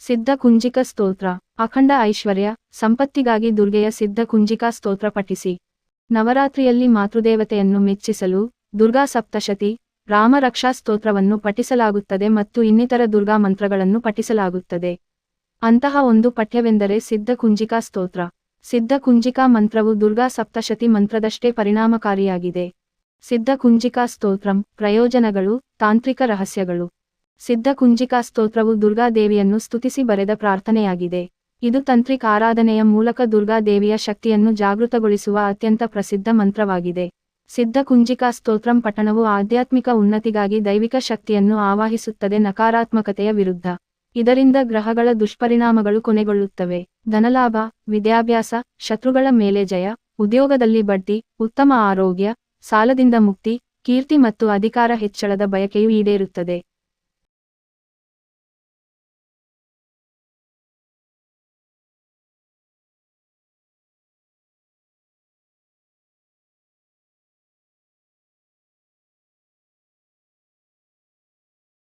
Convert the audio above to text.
ಸಿದ್ಧ ಕುಂಜಿಕ ಸ್ತೋತ್ರ. ಅಖಂಡ ಐಶ್ವರ್ಯ, ಸಂಪತ್ತಿಗಾಗಿ ದುರ್ಗೆಯ ಸಿದ್ಧ ಕುಂಜಿಕಾ ಸ್ತೋತ್ರ ಪಠಿಸಿ. ನವರಾತ್ರಿಯಲ್ಲಿ ಮಾತೃದೇವತೆಯನ್ನು ಮೆಚ್ಚಿಸಲು ದುರ್ಗಾ ಸಪ್ತಶತಿ ರಾಮರಕ್ಷಾ ಸ್ತೋತ್ರವನ್ನು ಪಠಿಸಲಾಗುತ್ತದೆ ಮತ್ತು ಇನ್ನಿತರ ದುರ್ಗಾ ಮಂತ್ರಗಳನ್ನು ಪಠಿಸಲಾಗುತ್ತದೆ. ಅಂತಹ ಒಂದು ಪಠ್ಯವೆಂದರೆ ಸಿದ್ಧ ಕುಂಜಿಕಾ ಸ್ತೋತ್ರ. ಸಿದ್ಧ ಕುಂಜಿಕಾ ಮಂತ್ರವು ದುರ್ಗಾ ಸಪ್ತಶತಿ ಮಂತ್ರದಷ್ಟೇ ಪರಿಣಾಮಕಾರಿಯಾಗಿದೆ. ಸಿದ್ಧ ಕುಂಜಿಕಾ ಸ್ತೋತ್ರಂ ಪ್ರಯೋಜನಗಳು, ತಾಂತ್ರಿಕ ರಹಸ್ಯಗಳು. ಸಿದ್ಧ ಕುಂಜಿಕಾ ಸ್ತೋತ್ರವು ದುರ್ಗಾದೇವಿಯನ್ನು ಸ್ತುತಿಸಿ ಬರೆದ ಪ್ರಾರ್ಥನೆಯಾಗಿದೆ. ಇದು ತಂತ್ರಿಕ ಆರಾಧನೆಯ ಮೂಲಕ ದುರ್ಗಾದೇವಿಯ ಶಕ್ತಿಯನ್ನು ಜಾಗೃತಗೊಳಿಸುವ ಅತ್ಯಂತ ಪ್ರಸಿದ್ಧ ಮಂತ್ರವಾಗಿದೆ. ಸಿದ್ಧ ಕುಂಜಿಕಾ ಸ್ತೋತ್ರಂ ಪಠಣವು ಆಧ್ಯಾತ್ಮಿಕ ಉನ್ನತಿಗಾಗಿ ದೈವಿಕ ಶಕ್ತಿಯನ್ನು ಆವಾಹಿಸುತ್ತದೆ ನಕಾರಾತ್ಮಕತೆಯ ವಿರುದ್ಧ. ಇದರಿಂದ ಗ್ರಹಗಳ ದುಷ್ಪರಿಣಾಮಗಳು ಕೊನೆಗೊಳ್ಳುತ್ತವೆ. ಧನಲಾಭ, ವಿದ್ಯಾಭ್ಯಾಸ, ಶತ್ರುಗಳ ಮೇಲೆ ಜಯ, ಉದ್ಯೋಗದಲ್ಲಿ ಬಡ್ತಿ, ಉತ್ತಮ ಆರೋಗ್ಯ, ಸಾಲದಿಂದ ಮುಕ್ತಿ, ಕೀರ್ತಿ ಮತ್ತು ಅಧಿಕಾರ ಹೆಚ್ಚಳದ ಬಯಕೆಯು ಈಡೇರುತ್ತದೆ.